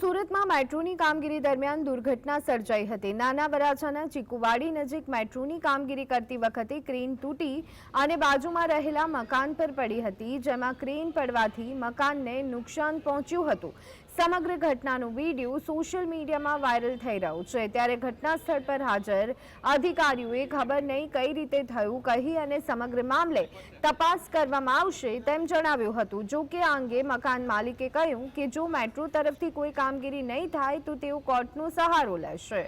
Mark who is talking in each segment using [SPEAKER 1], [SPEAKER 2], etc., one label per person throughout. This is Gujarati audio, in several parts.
[SPEAKER 1] સુરતમાં મેટ્રોની કામગીરી દરમિયાન દુર્ઘટના સર્જાઈ હતી. નાના વરાછાના ચીકુવાડી નજીક મેટ્રોની કામગીરી કરતી વખતે ક્રેન તૂટી અને બાજુમાં રહેલા મકાન પર પડી હતી, જેમાં ક્રેન પડવાથી મકાનને નુકસાન પહોંચ્યું હતું. સમગ્ર ઘટનાનો વીડિયો સોશિયલ મીડિયામાં વાયરલ થઈ રહ્યો છે. ત્યારે ઘટના સ્થળ પર હાજર અધિકારીઓએ ખબર નહીં કઈ રીતે થયું, કહી અને સમગ્ર મામલે તપાસ કરવામાં આવશે તેમ જણાવ્યું હતું. જો કે આ અંગે મકાન માલિકે કહ્યું કે જો મેટ્રો તરફથી કોઈ કામગીરી નહીં થાય તો તેઓ કોર્ટનો સહારો લેશે.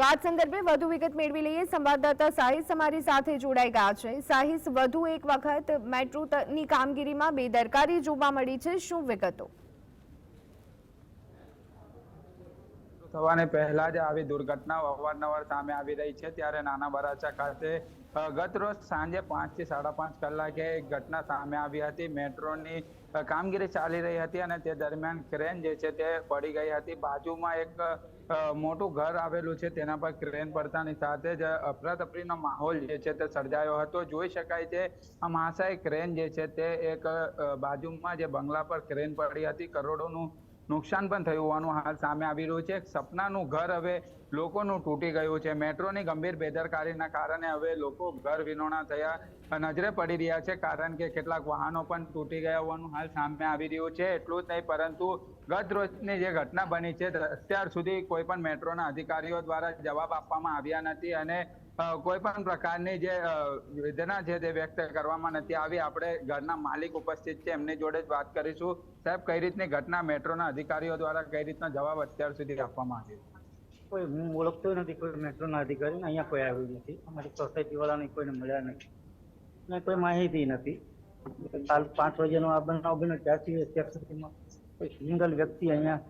[SPEAKER 1] તો આ સંદર્ભે વધુ વિગત મેળવી લઈએ. સંવાદદાતા સાહિસ અમારી સાથે જોડાઈ ગયા છે. સાહિસ વધુ એક વખત મેટ્રો ત- ની કામગીરીમાં બેદરકારી જોવા મળી છે. શું વિગતો?
[SPEAKER 2] થવાને પહેલા જ આવી દુર્ઘટના અવારનવાર સામે આવી રહી છે. ત્યારે નાના બરાચા ખાતે ગત રોજ સાંજે પાંચથી સાડા પાંચ કલાકે એક ઘટના સામે આવી હતી. મેટ્રોની કામગીરી ચાલી રહી હતી અને તે દરમિયાન ક્રેન જે છે તે પડી ગઈ હતી. બાજુમાં એક મોટું ઘર આવેલું છે તેના પર ક્રેન પડતાની સાથે જ અફરાતફરીનો માહોલ જે છે તે સર્જાયો હતો. જોઈ શકાય છે, આ મહાશય ક્રેન જે છે તે એક બાજુમાં જે બંગલા પર ક્રેન પડી હતી. કરોડોનું નુકસાન પણ થયું. હોવાનું હાલ સામે આવી રહ્યું છે. સપનાનું ઘર હવે લોકોનું તૂટી ગયું છે. મેટ્રોની ગંભીર બેદરકારીના કારણે હવે લોકો ઘર વિનોણા થયા નજરે પડી રહ્યા છે. કારણ કે કેટલાક વાહનો પણ તૂટી ગયા હોવાનું હાલ સામે આવી રહ્યું છે. એટલું જ નહીં, પરંતુ ગત રોજની જે ઘટના બની છે, અત્યાર સુધી કોઈ પણ મેટ્રોના અધિકારીઓ દ્વારા જવાબ આપવામાં આવ્યા નથી અને કોઈ પણ પ્રકારની જે વેદના છે તે વ્યક્ત કરવામાં નથી આવી. આપણે ઘરના માલિક ઉપસ્થિત છે, એમની જોડે જ વાત કરીશું. સાહેબ, કઈ રીતની ઘટના મેટ્રોના અધિકારીઓ દ્વારા કઈ રીતનો જવાબ અત્યાર સુધી આપવામાં આવ્યો?
[SPEAKER 3] કોઈ, હું ઓળખતો નથી કોઈ મેટ્રોના અધિકારી અહીંયા કોઈ આવ્યું નથી. અમારી સોસાયટી વાળાને કોઈને મળ્યા નથી. ને કોઈ માહિતી નથી. કાલ પાંચ વાગ્યાનો આ બનાવ બન્યો, ત્યારથી અત્યાર સુધીમાં કોઈ સિંગલ વ્યક્તિ અહીંયા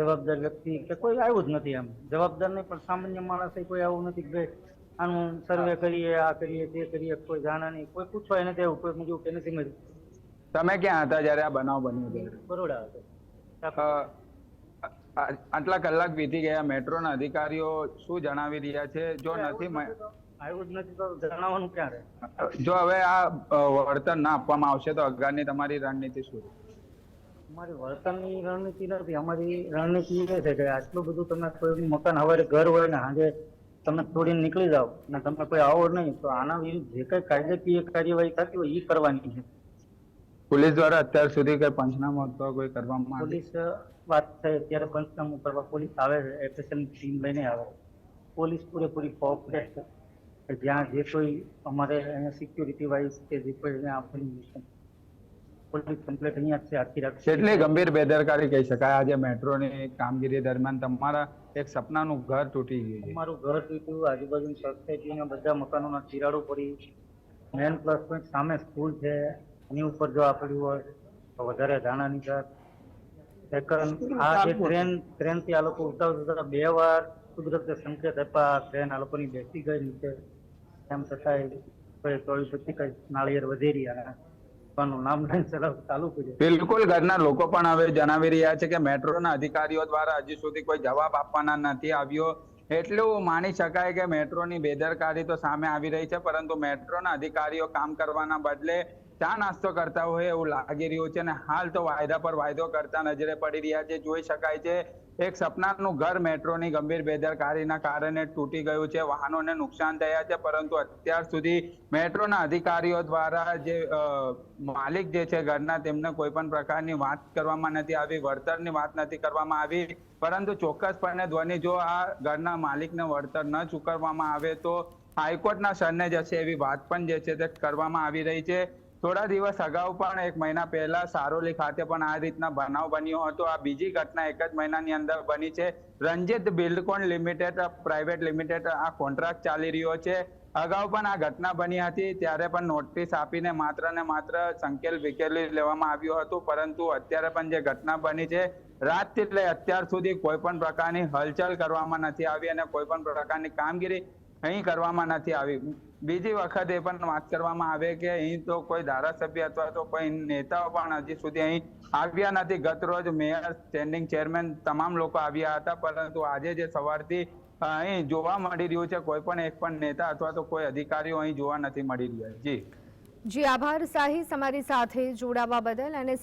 [SPEAKER 3] જવાબદાર વ્યક્તિ કે કોઈ આવ્યું જ નથી એમ જવાબદાર નહીં પણ સામાન્ય માણસે કોઈ આવું નથી કે આનું સર્વે કરીએ આ કરીએ તે કરીએ કોઈ જાણે નહીં કોઈ પૂછવાય નથી એવું કોઈ મુજબ કે નથી મળ્યું
[SPEAKER 2] તમે ક્યાં હતા જ્યારે આ બનાવ બન્યો
[SPEAKER 3] બરોડા હતો.
[SPEAKER 2] આટલા કલાક વીતી ગયા મેટ્રોના અધિકારીઓ શું જણાવી રહ્યા છે? જો નથી
[SPEAKER 3] આવ્યું જ નથી તો જણાવવાનું ક્યારે?
[SPEAKER 2] જો હવે આ વળતર ના આપવામાં આવશે તો અગારની તમારી રણનીતિ શું?
[SPEAKER 3] અમારી વળતરની રણનીતિ નથી અમારી રણનીતિ એ છે કે આટલું બધું તમે કોઈ મકાન હવે ઘર હોય ને સાંજે તમે છોડીને નીકળી જાઓ ને તમે કોઈ આવો નહીં તો આના વિરુદ્ધ જે કઈ કાયદાકીય કાર્યવાહી થતી હોય એ કરવાની છે.
[SPEAKER 2] પોલીસ દ્વારા અત્યાર સુધી કઈ પંચનામું અથવા કોઈ કરવામાં
[SPEAKER 3] પોલીસ વાત થાય ત્યારે પંચનામું કરવા પોલીસ આવે છે એફએસએલ ટીમ લઈને આવે. પોલીસ પૂરેપૂરી કોઓપરેટ જ્યાં જે કોઈ અમારે સિક્યુરિટી વાઇઝ કે જે કોઈ છે પોલીસ કમ્પ્લેટ અહીંયા છે આખી રાખી
[SPEAKER 2] કેટલી ગંભીર બેદરકારી કહી શકાય. આજે મેટ્રોની કામગીરી દરમિયાન તમારા એક સપનાનું ઘર તૂટી ગયું છે.
[SPEAKER 3] અમારું ઘર તૂટ્યું આજુબાજુની સોસાયટીના બધા મકાનોના તિરાડો પડી. મેન પ્લસ પોઈન્ટ સામે સ્કૂલ છે. એની ઉપર જો આપડ્યું હોય તો વધારે જાણાની ઘર. સેકન્ડ આ જે ટ્રેન ટ્રેનથી આ લોકો ઉતાવળ ઉતાવળ બે વાર. કુદરતે સંકેત આપ્યા ટ્રેન આ લોકોની બેસી ગઈ નીચે. એમ છતાંય કોઈ ચોવીસ પચીસ કઈ નાળિયેર વધેરી અને નું નામ ચાલુ કર્યું
[SPEAKER 2] બિલકુલ, ઘરના લોકો પણ હવે જણાવી રહ્યા છે કે મેટ્રોના અધિકારીઓ દ્વારા હજી સુધી કોઈ જવાબ આપવાના નથી આવ્યો. એટલું માની શકાય કે મેટ્રોની બેદરકારી તો સામે આવી રહી છે, પરંતુ મેટ્રોના અધિકારીઓ કામ કરવાના બદલે ચા નાસ્તો કરતા હોય એવું લાગી રહ્યું છે અને હાલ તો વાયદા પર વાયદો કરતા નજરે પડી રહ્યા છે. જોઈ શકાય છે, એક સપનાનું ઘર મેટ્રોની ગંભીર બેદરકારીના કારણે તૂટી ગયું છે. વાહનોને નુકસાન થયા છે, પરંતુ અત્યાર સુધી મેટ્રોના અધિકારીઓ દ્વારા જે માલિક જે છે ઘરના, તેમને કોઈ પણ પ્રકારની વાત કરવામાં નથી આવી, વળતરની વાત નથી કરવામાં આવી. પરંતુ ચોક્કસપણે ધ્વનિ, જો આ ઘરના માલિકને વળતર ન ચૂકવવામાં આવે તો હાઈકોર્ટના સરને જશે એવી વાત પણ જે છે તે કરવામાં આવી રહી છે. થોડા દિવસ અગાઉ પણ એક મહિના પહેલા સારોલી ખાતે પણ આ રીતના બનાવ બન્યો હતો. આ બીજી ઘટના એક જ મહિનાની અંદર બની છે. Ranjit Buildcon limited, private limited આ કોન્ટ્રાક્ટ ચાલી રહ્યો છે. અગાઉ પણ આ ઘટના બની હતી. ત્યારે પણ નોટિસ આપીને માત્ર ને માત્ર સંકેલ વિકેલી લેવામાં આવ્યું હતું. પરંતુ અત્યારે પણ જે ઘટના બની છે, રાતથી લઈ અત્યાર સુધી કોઈ પણ પ્રકારની હલચલ કરવામાં નથી આવી અને કોઈ પણ પ્રકારની કામગીરી અહીં કરવામાં નથી આવી. બીજી વખત પણ વાત કરવામાં આવે કે અહીં તો કોઈ ધારાસભ્ય અથવા તો કોઈ નેતાઓ પણ હજી સુધી અહીં આવ્યા નથી. ગત રોજ મેયર સ્ટેન્ડિંગ ચેરમેન તમામ લોકો આવ્યા હતા. પરંતુ આજે જે સવારથી અહીં જોવા મળી રહ્યું છે, કોઈ પણ એક પણ નેતા અથવા તો કોઈ અધિકારીઓ અહીં જોવા નથી મળી રહ્યા. જી.
[SPEAKER 1] જી, આભાર. સાહી અમારી સાથે જોડાવા બદલ અને